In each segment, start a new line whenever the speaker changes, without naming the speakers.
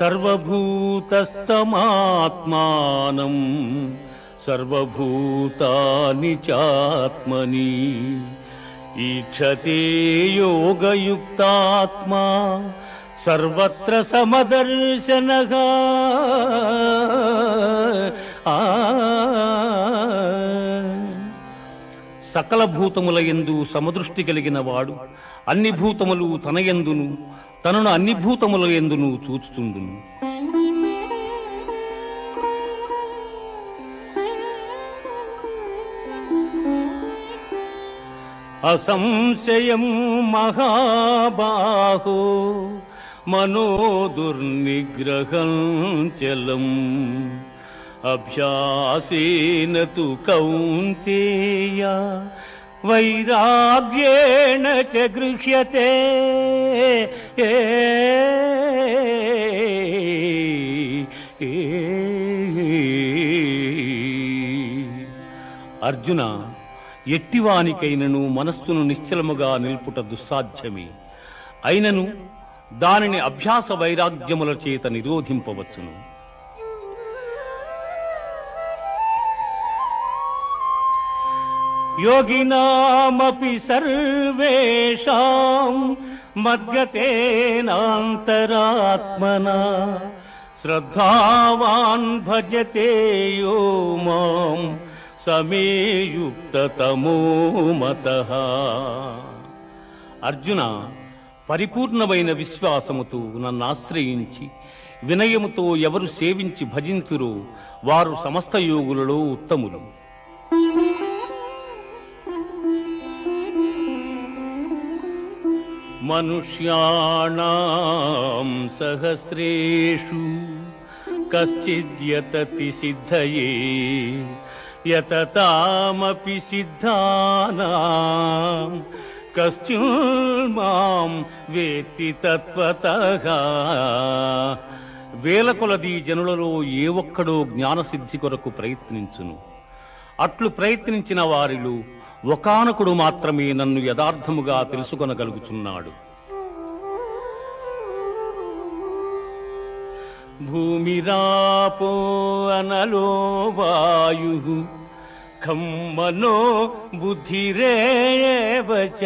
సర్వభూతస్తమాత్మానం సర్వభూతాని చాత్మని. ఈక్షతే యోగయుక్తాత్మా సర్వత్ర సమదర్శన. సకల భూతముల యందు సమదృష్టి కలిగిన వాడు అన్ని భూతములు తనయందును తనను అన్ని భూతముల నువ్వు చూచుతుండును అసంశయం మహాబాహో మనోదుర్నిగ్రహం చలం. అభ్యాసేన తు కౌంతేయ వైరాగ్యేణ చ గృహ్యతే. ఏ అర్జున ఎట్టివానికైనను మనస్సును నిశ్చలముగా నిల్పుట దుస్సాధ్యమే. అయినను దానిని అభ్యాస వైరాగ్యముల చేత నిరోధింపవచ్చును. యోగినామపి సర్వేషాం మద్గతేనాంతరాత్మనా? శ్రద్ధావాన్ భజతే యో మాం సమేయుక్తతమో మత అర్జున పరిపూర్ణమైన విశ్వాసముతో నన్ను ఆశ్రయించి వినయముతో ఎవరు సేవించి భజింతురో వారు సమస్త యోగులలో ఉత్తములు. మనుష్యాణం సహస్రేషు కశ్చిద్యతతి సిద్ధయే యతతామపి సిద్ధానాం కశ్చిన్మాం వేత్తి తత్వతః వేల కొలది జనులలో ఏ ఒక్కడో జ్ఞానసిద్ధి కొరకు ప్రయత్నించును. అట్లు ప్రయత్నించిన వారిలో ఒకానకుడు మాత్రమే నన్ను యథార్థముగా తెలుసుకొనగలుగుచున్నాడు. భూమిరాపో అనలో వాయు ఖమ్మనో బుద్ధిరేవ చ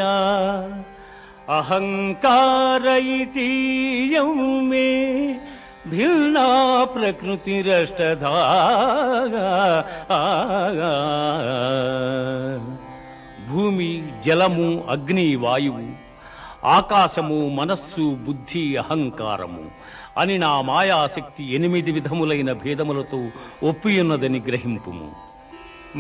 అహంకారైతీయం మే భిన్నా ప్రకృతిరష్టధా భూమి జలము అగ్ని వాయువు ఆకాశము మనస్సు బుద్ధి అహంకారము అని నా మాయాశక్తి ఎనిమిది విధములైన భేదములతో ఒప్పియున్నదని గ్రహింపుము.